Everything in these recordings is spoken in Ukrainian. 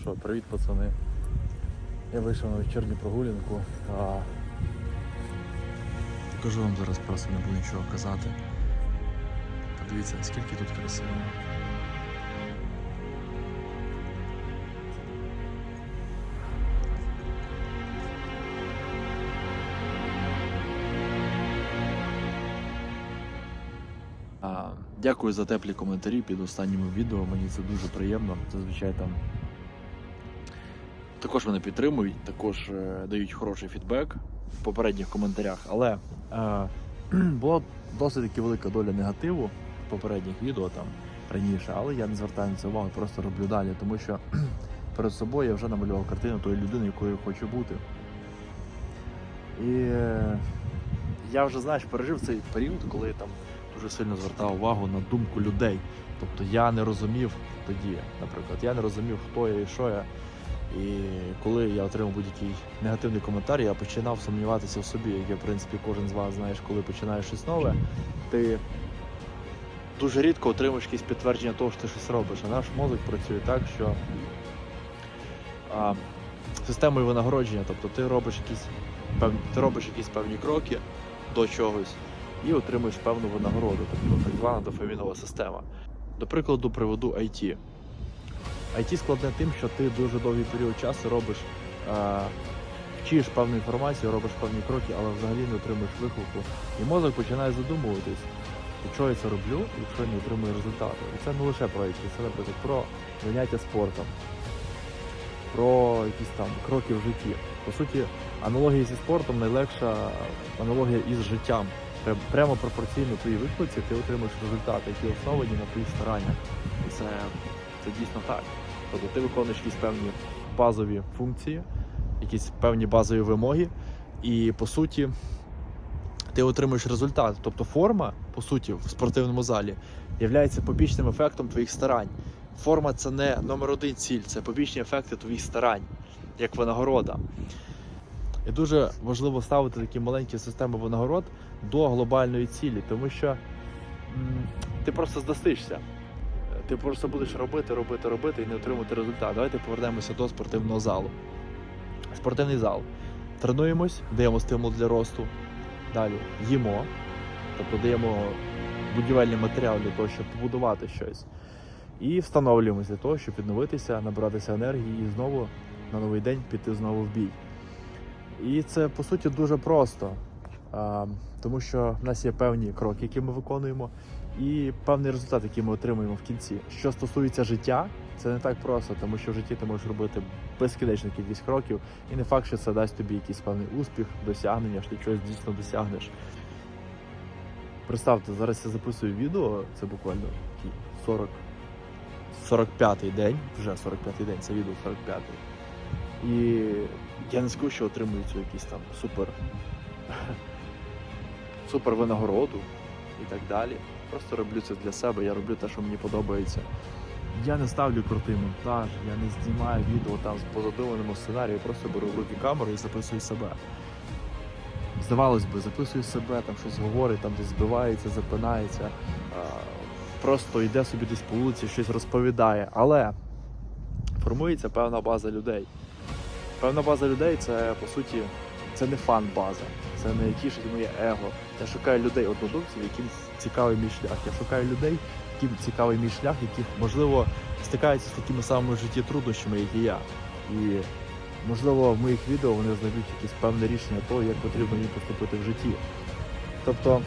що, привіт, пацани. Я вийшов на вечірню прогулянку. А... Покажу вам зараз просто не буду нічого казати. Подивіться, наскільки тут красиво. Дякую за теплі коментарі під останніми відео. Мені це дуже приємно. Зазвичай там також мене підтримують, також е, дають хороший фідбек в попередніх коментарях. Але е, була досить таки велика доля негативу в попередніх відео там раніше, але я не звертаю на це увагу, просто роблю далі, тому що перед собою я вже намалював картину тої людини, якою я хочу бути. І е, я вже знаєш, пережив цей період, коли я там дуже сильно звертав увагу на думку людей. Тобто я не розумів тоді, наприклад, я не розумів, хто я і що я. І коли я отримав будь-який негативний коментар, я починав сумніватися в собі, як я, в принципі, кожен з вас знаєш, коли починаєш щось нове, ти дуже рідко отримуєш якісь підтвердження того, що ти щось робиш. А наш мозок працює так, що а, системою винагородження, тобто ти робиш якісь певні, ти робиш якісь певні кроки до чогось і отримуєш певну винагороду, тобто так звана дофамінова система. До прикладу, приведу IT. IT складне тим, що ти дуже довгий період часу робиш, а, вчиш певну інформацію, робиш певні кроки, але взагалі не отримуєш виклику. І мозок починає задумуватись, чого я це роблю, якщо я не отримую результату. І це не лише про IT, це, наприклад, про заняття спортом, про якісь там кроки в житті. По суті, аналогія зі спортом найлегша аналогія із життям. Прямо пропорційно твоїй виклиці ти отримуєш результати, які основані на твоїх стараннях. І це, це дійсно так. Тобто ти виконуєш якісь певні базові функції, якісь певні базові вимоги, і по суті ти отримуєш результат. Тобто форма, по суті, в спортивному залі є побічним ефектом твоїх старань. Форма це не номер один ціль, це побічні ефекти твоїх старань, як винагорода. І дуже важливо ставити такі маленькі системи винагород до глобальної цілі, тому що ти просто здастишся. Ти просто будеш робити, робити, робити і не отримати результат. Давайте повернемося до спортивного залу. Спортивний зал. Тренуємось, даємо стимул для росту. Далі їмо, тобто даємо будівельний матеріал для того, щоб побудувати щось. І встановлюємось для того, щоб відновитися, набиратися енергії і знову на новий день піти знову в бій. І це по суті дуже просто, тому що в нас є певні кроки, які ми виконуємо, і певний результат, який ми отримуємо в кінці. Що стосується життя, це не так просто, тому що в житті ти можеш робити безкінечну кількість кроків, і не факт, що це дасть тобі якийсь певний успіх, досягнення, що ти чогось дійсно досягнеш. Представте, зараз я записую відео, це буквально 40, 45-й день, вже 45-й день, це відео 45-й. І я не скажу, що отримую цю якісь там супер, супер винагороду і так далі. Просто роблю це для себе, я роблю те, що мені подобається. Я не ставлю крутий монтаж, я не знімаю відео там з позадуманому сценарію, просто беру в руки камеру і записую себе. Здавалось би, записую себе, там щось говорить, там десь збивається, запинається, просто йде собі десь по вулиці, щось розповідає. Але формується певна база людей. Певна база людей це по суті це не фан-база, це не тішить моє его. Я шукаю людей однодумців, яким цікавий мій шлях. Я шукаю людей, яким цікавий мій шлях, які можливо стикаються з такими самими в житті труднощами, як і я. І можливо в моїх відео вони знайдуть якесь певне рішення того, як потрібно їм поступити в житті. Тобто,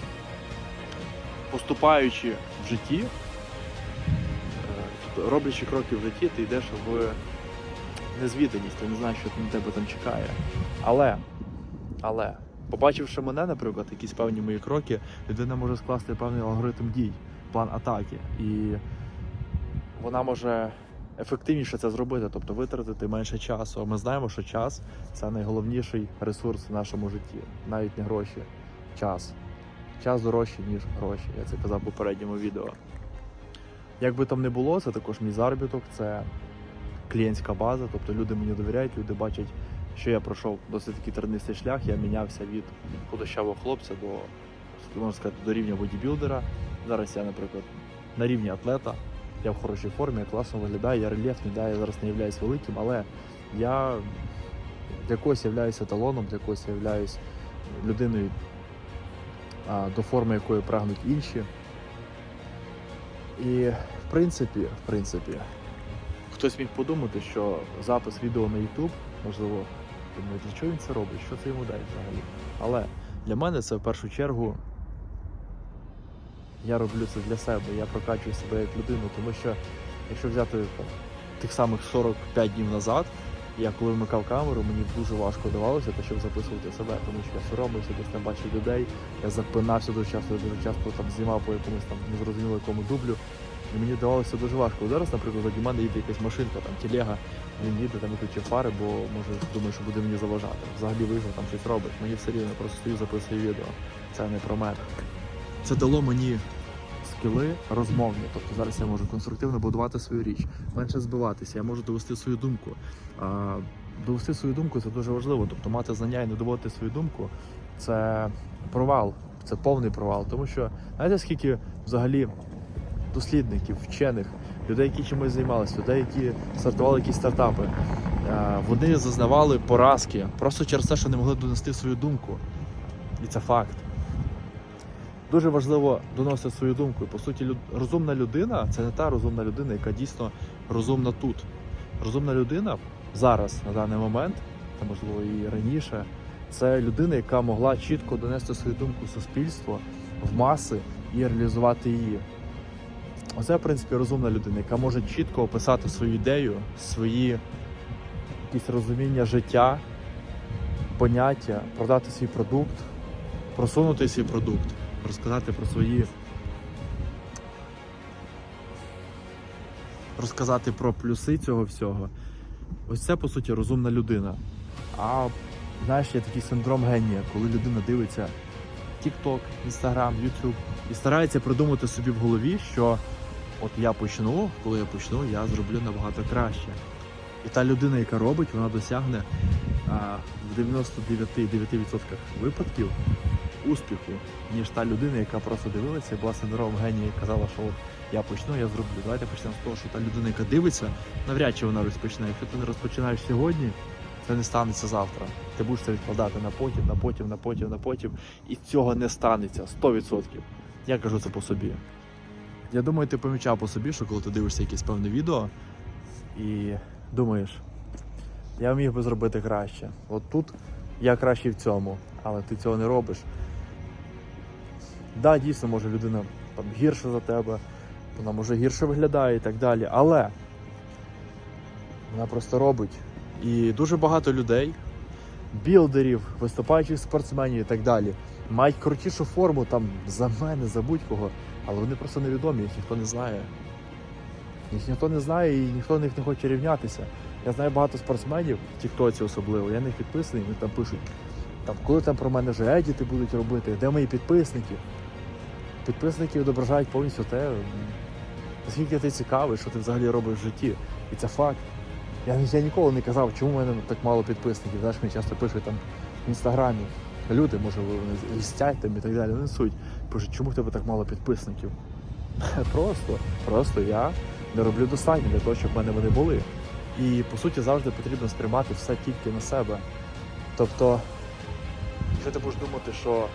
поступаючи в житті, е, тобто, роблячи кроки в житті, ти йдеш в незвіданість, ти не знаєш, що на тебе там чекає. Але, але, побачивши мене, наприклад, якісь певні мої кроки, людина може скласти певний алгоритм дій, план атаки. І вона може ефективніше це зробити, тобто витратити менше часу. А ми знаємо, що час це найголовніший ресурс в нашому житті, навіть не гроші. Час. Час дорожчий, ніж гроші. Я це казав в попередньому відео. Як би там не було, це також мій заробіток, це клієнтська база, тобто люди мені довіряють, люди бачать, що я пройшов досить такий тернистий шлях, я мінявся від худощавого хлопця до, можна сказати, до рівня бодібілдера. Зараз я, наприклад, на рівні атлета. я в хорошій формі, я класно виглядаю, я рельєфний, да, я зараз не являюсь великим, але я для когось являюся еталоном, для когось являюсь людиною, до форми якої прагнуть інші. І в принципі, в принципі, хтось міг подумати, що запис відео на YouTube, можливо, думає, для він це робить, що це йому дасть взагалі. Але для мене це в першу чергу я роблю це для себе, я прокачую себе як людину, тому що якщо взяти там, тих самих 45 днів назад, я коли вмикав камеру, мені дуже важко давалося те, щоб записувати себе, тому що я соромився, десь не бачив людей, я запинався дуже часто, я дуже часто там знімав по якомусь там незрозуміло якому дублю. І мені давалося дуже важко. Зараз, наприклад, заді мене їде якась машинка, там телега, він їде, там виключив фари, бо може думає, що буде мені заважати. Взагалі вийшов, там щось робить. Мені все рівно, просто стою, записую відео. Це не про мене. Це дало мені скіли розмовні. Тобто зараз я можу конструктивно будувати свою річ, менше збиватися, я можу довести свою думку. А, довести свою думку це дуже важливо. Тобто мати знання і не доводити свою думку це провал, це повний провал. Тому що знаєте, скільки взагалі дослідників, вчених, людей, які чимось займалися, людей, які стартували якісь стартапи, е, вони зазнавали поразки просто через те, що не могли донести свою думку. І це факт. Дуже важливо доносити свою думку. По суті, розумна людина це не та розумна людина, яка дійсно розумна тут. Розумна людина зараз, на даний момент, та можливо і раніше, це людина, яка могла чітко донести свою думку суспільство, в маси і реалізувати її. Оце, в принципі, розумна людина, яка може чітко описати свою ідею, свої якісь розуміння життя, поняття, продати свій продукт, просунути свій продукт, розказати про свої. Розказати про плюси цього всього. Ось це, по суті, розумна людина. А знаєш, є такий синдром генія, коли людина дивиться TikTok, Instagram, YouTube і старається придумати собі в голові, що от я почну, коли я почну, я зроблю набагато краще. І та людина, яка робить, вона досягне а, в 99,9% випадків успіху, ніж та людина, яка просто дивилася, була синдромом генія казала, що от я почну, я зроблю. Давайте почнемо з того, що та людина, яка дивиться, навряд чи вона розпочне. Якщо ти не розпочинаєш сьогодні, це не станеться завтра. Ти будеш це відкладати на потім, на потім, на потім, на потім. І цього не станеться 100%. Я кажу це по собі. Я думаю, ти помічав по собі, що коли ти дивишся якесь певне відео і думаєш, я міг би зробити краще. От тут я кращий в цьому, але ти цього не робиш. Да, дійсно, може людина там гірша за тебе, вона може гірше виглядає і так далі, але вона просто робить. І дуже багато людей, білдерів, виступаючих спортсменів і так далі, мають крутішу форму там за мене, за будь-кого, але вони просто невідомі, їх ніхто не знає. Їх ніхто не знає і ніхто на них не хоче рівнятися. Я знаю багато спортсменів, в Тіктоці особливо, я них підписаний, вони там пишуть, там, коли там про мене вже едіти будуть робити, де мої підписники. Підписники відображають повністю те, наскільки ти цікавий, що ти взагалі робиш в житті. І це факт. Я, я ніколи не казав, чому в мене так мало підписників. Знаєш, мені часто пишуть там в інстаграмі. Люди, може, вони лістять там і так далі. Не суть. Пишуть, чому в тебе так мало підписників? Просто, просто я не роблю достатньо для того, щоб в мене вони були. І по суті завжди потрібно сприймати все тільки на себе. Тобто, якщо ти будеш думати, що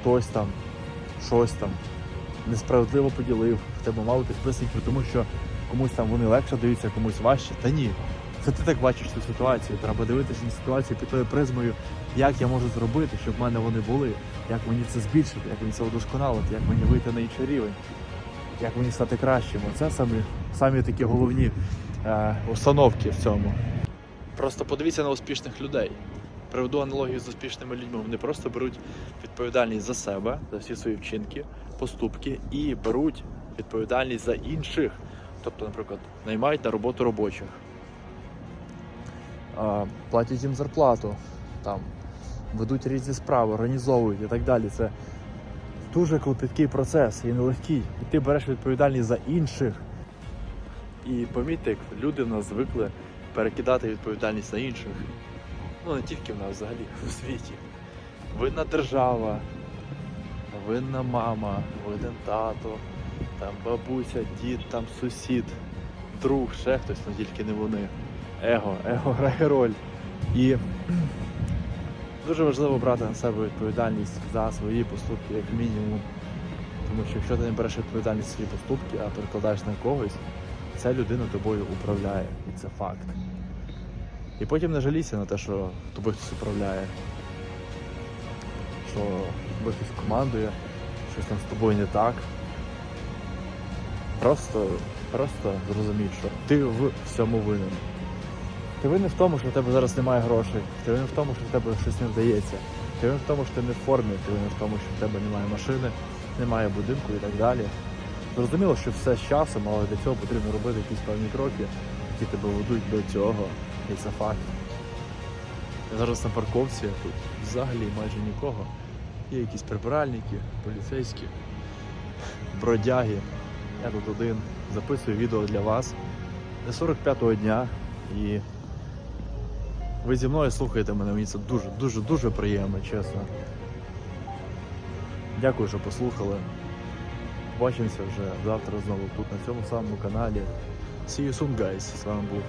хтось там, щось там несправедливо поділив, в тебе мало підписників, тому що комусь там вони легше даються, комусь важче. Та ні. Це ти так бачиш цю ситуацію. Треба дивитися на ситуацію під тою призмою, як я можу зробити, щоб в мене вони були, як мені це збільшити, як мені це удосконалити, як мені вийти на інший рівень, як мені стати кращим. Оце самі, самі такі головні е, установки в цьому. Просто подивіться на успішних людей. Приведу аналогію з успішними людьми. Вони просто беруть відповідальність за себе, за всі свої вчинки, поступки і беруть відповідальність за інших. Тобто, наприклад, наймають на роботу робочих, платять їм зарплату, там, ведуть різні справи, організовують і так далі. Це дуже клопіткий процес і нелегкий. І ти береш відповідальність за інших. І помітьте, як люди в нас звикли перекидати відповідальність на інших. Ну не тільки в нас взагалі у світі. Винна держава, винна мама, винен тато, там бабуся, дід, там сусід, друг, ще хтось, ну тільки не вони. Его, его грає роль. І дуже важливо брати на себе відповідальність за свої поступки, як мінімум. Тому що якщо ти не береш відповідальність за свої поступки, а перекладаєш на когось, ця людина тобою управляє. І це факт. І потім не жалійся на те, що тобою хтось управляє. Що тобою хтось командує, щось там з тобою не так. Просто, просто зрозумій, що ти в всьому винен. Ти винен в тому, що в тебе зараз немає грошей. Ти винен в тому, що в тебе щось не вдається. Ти винен в тому, що ти не в формі, ти винен в тому, що в тебе немає машини, немає будинку і так далі. Зрозуміло, що все з часом, але для цього потрібно робити якісь певні кроки, які тебе ведуть до цього. І це факт. Я зараз на парковці, тут взагалі майже нікого. Є якісь прибиральники, поліцейські, бродяги. Я тут один записую відео для вас. Для 45-го дня і ви зі мною слухаєте мене, мені це дуже, дуже, дуже приємно, чесно. Дякую, що послухали. Бачимося вже завтра знову тут на цьому самому каналі. See you soon, guys. З вами був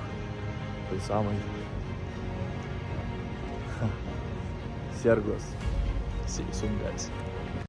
той самий Сергос. See you soon, guys.